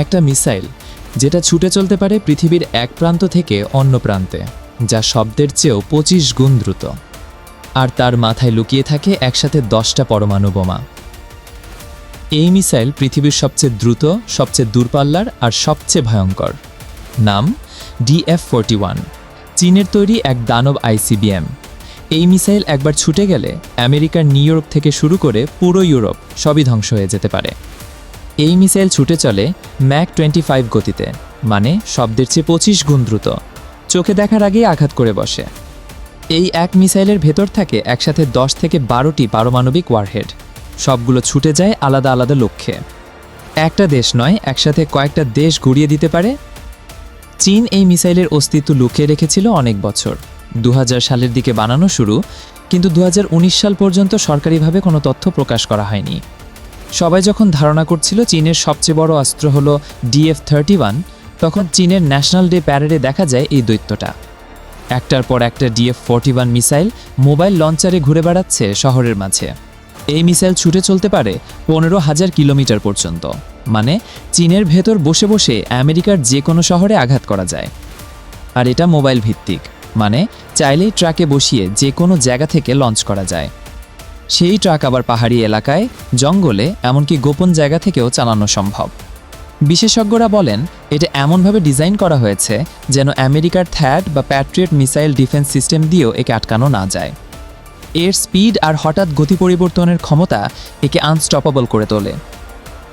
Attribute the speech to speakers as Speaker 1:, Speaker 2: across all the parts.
Speaker 1: একটা মিসাইল, যেটা ছুটে চলতে পারে পৃথিবীর এক প্রান্ত থেকে অন্য প্রান্তে, যা শব্দের চেয়েও পঁচিশ গুণ দ্রুত। আর তার মাথায় লুকিয়ে থাকে একসাথে দশটা পরমাণু বোমা। এই মিসাইল পৃথিবীর সবচেয়ে দ্রুত, সবচেয়ে দূরপাল্লার আর সবচেয়ে ভয়ঙ্কর। নাম ডিএফ ফোরটি ওয়ান, চীনের তৈরি এক দানব আইসিবিএম এই মিসাইল একবার ছুটে গেলে আমেরিকার নিউ ইয়র্ক থেকে শুরু করে পুরো ইউরোপ সবই ধ্বংস হয়ে যেতে পারে। এই মিসাইল ছুটে চলে ম্যাক টোয়েন্টি ফাইভ গতিতে মানে শব্দের চেয়ে পঁচিশ গুণ দ্রুত। চোখে দেখার আগেই আঘাত করে বসে। এই এক মিসাইলের ভেতর থাকে একসাথে দশ থেকে বারোটি পারমাণবিক ওয়ারহেড। সবগুলো ছুটে যায় আলাদা আলাদা লক্ষ্যে। একটা দেশ নয়, একসাথে কয়েকটা দেশ গুড়িয়ে দিতে পারে। চীন এই মিসাইলের অস্তিত্ব লুকিয়ে রেখেছিল অনেক বছর। দু হাজার সালের দিকে বানানো শুরু, কিন্তু দু হাজার উনিশ সাল পর্যন্ত সরকারিভাবে কোনো তথ্য প্রকাশ করা হয়নি। সবাই যখন ধারণা করছিল চীনের সবচেয়ে বড় অস্ত্র হল ডিএফ থার্টি ওয়ান, তখন চীনের ন্যাশনাল ডে প্যারেডে দেখা যায় এই দৈত্যটা। একটার পর একটা DF forty one missile mobile লঞ্চারে ঘুরে বেড়াচ্ছে শহরের মাঝে। এই মিসাইল ছুটে চলতে পারে পনেরো হাজার কিলোমিটার পর্যন্ত। মানে চীনের ভেতর বসে বসে আমেরিকার যে কোনো শহরে আঘাত করা যায়। আর এটা মোবাইল ভিত্তিক। মানে চাইলেই ট্রাকে বসিয়ে যে কোনো জায়গা থেকে লঞ্চ করা যায়। সেই ট্রাক আবার পাহাড়ি এলাকায়, জঙ্গলে, এমনকি গোপন জায়গা থেকেও চালানো সম্ভব। বিশেষজ্ঞরা বলেন, এটা এমনভাবে ডিজাইন করা হয়েছে যেন আমেরিকার থ্যাড বা প্যাট্রিয়ট মিসাইল ডিফেন্স সিস্টেম দিয়েও একে আটকানো না যায়। এর স্পিড আর হঠাৎ গতি পরিবর্তনের ক্ষমতা একে আনস্টপেবল করে তোলে।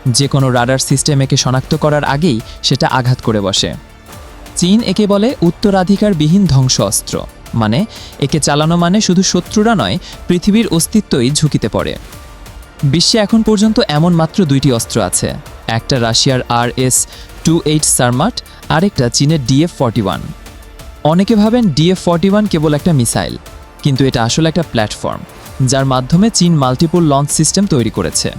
Speaker 1: যে কোনো রাডার সিস্টেম একে শনাক্ত করার আগেই সেটা আঘাত করে বসে। চীন একে বলে উত্তরাধিকারবিহীন ধ্বংস অস্ত্র মানে একে চালানো মানে শুধু শত্রুরা নয়, পৃথিবীর অস্তিত্বই ঝুঁকিতে পড়ে। বিশ্বে এখন পর্যন্ত এমন মাত্র দুইটি অস্ত্র আছে, একটা রাশিয়ার R S two eight Sarmat আরেকটা চীনের ডিএফ ফর্টি ওয়ান। অনেকে ভাবেন ডিএফ ফর্টি ওয়ান কেবল একটা মিসাইল, কিন্তু এটা আসলে একটা প্ল্যাটফর্ম, যার মাধ্যমে চীন মাল্টিপল লঞ্চ সিস্টেম তৈরি করেছে।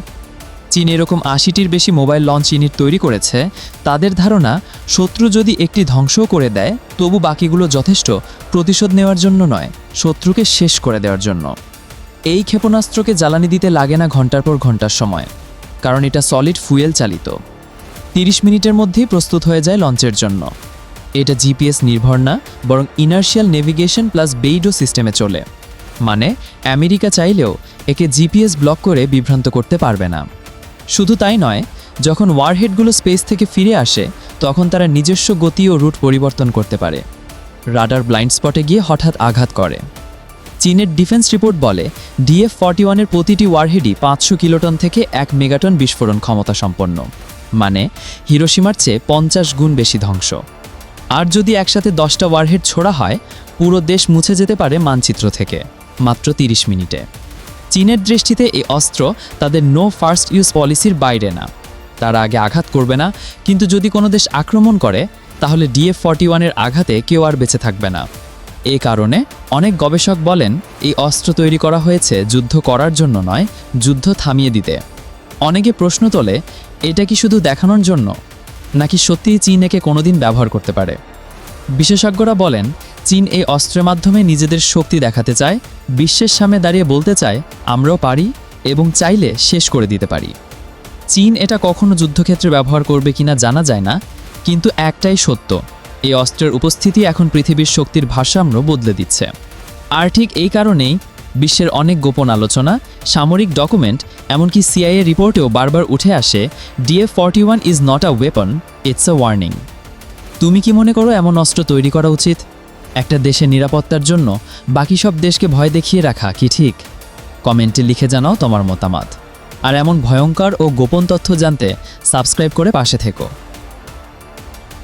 Speaker 1: চীন এরকম আশিটির বেশি মোবাইল লঞ্চ ইউনিট তৈরি করেছে, তাদের ধারণা শত্রু যদি একটি ধ্বংসও করে দেয়, তবু বাকিগুলো যথেষ্ট প্রতিশোধ নেওয়ার জন্য নয়, শত্রুকে শেষ করে দেওয়ার জন্য। এই ক্ষেপণাস্ত্রকে জ্বালানি দিতে লাগে না ঘণ্টার পর ঘণ্টার সময়, কারণ এটা সলিড ফুয়েল চালিত। তিরিশ মিনিটের মধ্যেই প্রস্তুত হয়ে যায় লঞ্চের জন্য। এটা জিপিএস নির্ভর না, বরং ইনার্শিয়াল নেভিগেশন প্লাস বেইডো সিস্টেমে চলে। মানে আমেরিকা চাইলেও একে জিপিএস ব্লক করে বিভ্রান্ত করতে পারবে না। শুধু তাই নয়, যখন ওয়ারহেডগুলো স্পেস থেকে ফিরে আসে তখন তারা নিজস্ব গতি ও রুট পরিবর্তন করতে পারে। রাডার ব্লাইন্ড স্পটে গিয়ে হঠাৎ আঘাত করে। চীনের ডিফেন্স রিপোর্ট বলে ডিএফ ফর্টি ওয়ানের প্রতিটি ওয়ারহেডই পাঁচশো কিলোটন থেকে এক মেগাটন বিস্ফোরণ ক্ষমতা সম্পন্ন। মানে হিরোসীমার চেয়ে পঞ্চাশ গুণ বেশি ধ্বংস। আর যদি একসাথে দশটা ওয়ারহেড ছোড়া হয়, পুরো দেশ মুছে যেতে পারে মানচিত্র থেকে, মাত্র তিরিশ মিনিটে। চীনের দৃষ্টিতে এই অস্ত্র তাদের নো ফার্স্ট ইউজ পলিসির বাইরে না। তারা আগে আঘাত করবে না, কিন্তু যদি কোনো দেশ আক্রমণ করে, তাহলে ডিএফ ফর্টি ওয়ানের আঘাতে কেউ আর বেঁচে থাকবে না। এ কারণে অনেক গবেষক বলেন, এই অস্ত্র তৈরি করা হয়েছে যুদ্ধ করার জন্য নয়, যুদ্ধ থামিয়ে দিতে। অনেকে প্রশ্ন তোলে, এটা কি শুধু দেখানোর জন্য, নাকি সত্যিই চীন একে কোনোদিন ব্যবহার করতে পারে? বিশেষজ্ঞরা বলেন, চীন এই অস্ত্রের মাধ্যমে নিজেদের শক্তি দেখাতে চায়, বিশ্বের সামনে দাঁড়িয়ে বলতে চায়, আমরাও পারি এবং চাইলে শেষ করে দিতে পারি। চীন এটা কখনো যুদ্ধক্ষেত্রে ব্যবহার করবে কিনা জানা যায় না, কিন্তু একটাই সত্য, এই অস্ত্রের উপস্থিতি এখন পৃথিবীর শক্তির ভারসাম্য বদলে দিচ্ছে। আর ঠিক এই কারণেই বিশ্বের অনেক গোপন আলোচনা, সামরিক ডকুমেন্ট, এমনকি সিআইএ রিপোর্টেও বারবার উঠে আসে DF forty one is not a weapon it's a warning তুমি কি মনে করো এমন অস্ত্র তৈরি করা উচিত? একটা দেশের নিরাপত্তার জন্য বাকি সব দেশকে ভয় দেখিয়ে রাখা কি ঠিক? কমেন্টে লিখে জানাও তোমার মতামত। আর এমন ভয়ঙ্কর ও গোপন তথ্য জানতে সাবস্ক্রাইব করে পাশে থেকো।